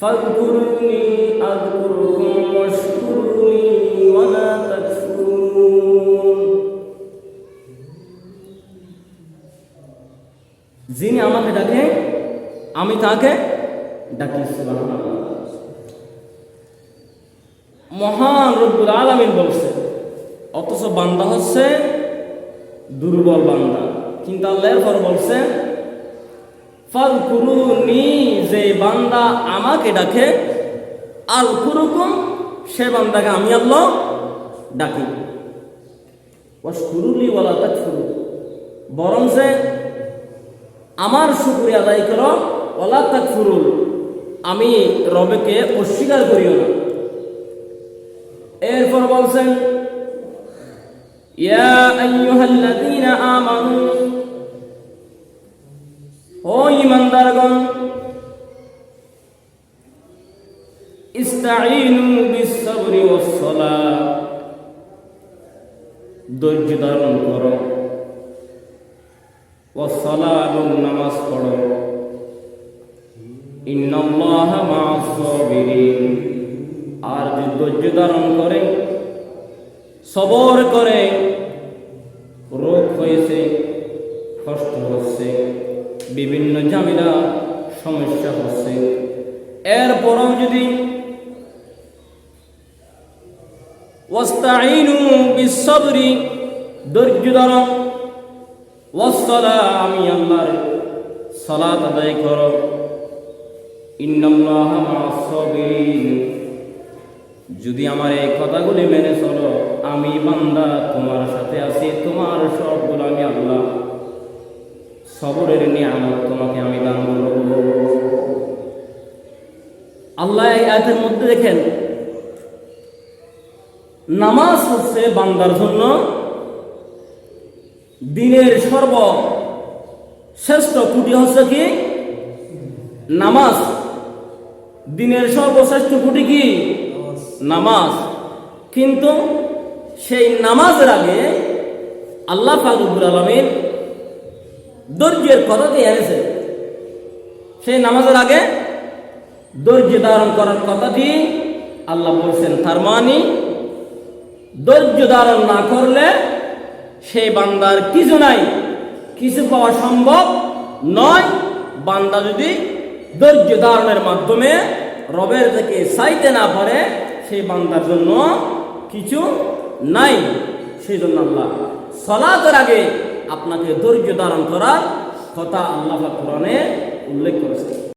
فاذكروني أذكركم واشكروا لي ولا تكفرون যিনি আমাকে ডাকে আমি তাকে ডাকি সুবহানাল্লাহ। মহান রব্বুল আলামিন বলছে অথচ বান্দা হচ্ছে দুর্বল বান্দা কিন্তু আল্লাহ এরপর বলছে ফল কুরুনি যে বান্দা আমাকে ডাকে আল কুরুকুম সে বান্দাকে আমি আল্লাহ ডাকি। ওয়াশকুরুলি ওয়ালা তাকফুরু। বরং যে আমার শুকরিয়া আদায় করো, ওয়ালা তাকফুরুল আমি রবেকে অস্বীকার করিও না। এরপর বলছেন, ইয়া আইয়ুহাল্লাযীনা আমানু ইস্তাঈনু বিস-সাবরি ওয়াস-সালাহ ধৈর্য ধারণ করো। ওয়াস-সালাহ এবং নামাজ পড়ো। ইন্নাল্লাহা মা'আস-সাবিরিন। আর যে ধৈর্য ধারণ করে, সবর করে, রোগ হয়েছে, কষ্ট হচ্ছে, বিভিন্ন ঝামেলা, সমস্যা হচ্ছে। এরপরও যদি আমি আদায় যদি আমার এই কথাগুলি মেনে চলো, আমি বান্দা, তোমার সাথে আছি, তোমার সবগুলো আমি আল্লাহ। সবরের নিয়ামত তোমাকে আমি দান করব। আল্লাহ এই মধ্যে দেখেন নামাজ হচ্ছে বান্দার জন্য দিনের সর্ব শ্রেষ্ঠ কুটি হচ্ছে কি? নামাজ। দিনের সর্বশ্রেষ্ঠ কুটি কি? নামাজ। কিন্তু সেই নামাজের আগে আল্লাহ ফাকুবুল আলমীর ধৈর্যের কথা দিয়ে এনেছে সেই নামাজের আগে ধৈর্য ধারণ করার কথা দিয়ে আল্লাহ বলছেন তার মানি ধৈর্য ধারণ না করলে সেই বান্দার কিছু নাই, কিছু পাওয়া সম্ভব নয়। বান্দা যদি ধৈর্য ধারণের মাধ্যমে রবের থেকে চাইতে না পারে, সেই বান্দার জন্য কিছু নাই। সেই জন্য আল্লাহ সলাতের আগে আপনাকে ধৈর্য ধারণ করার কথা আল্লাহ কোরআনে উল্লেখ করেছে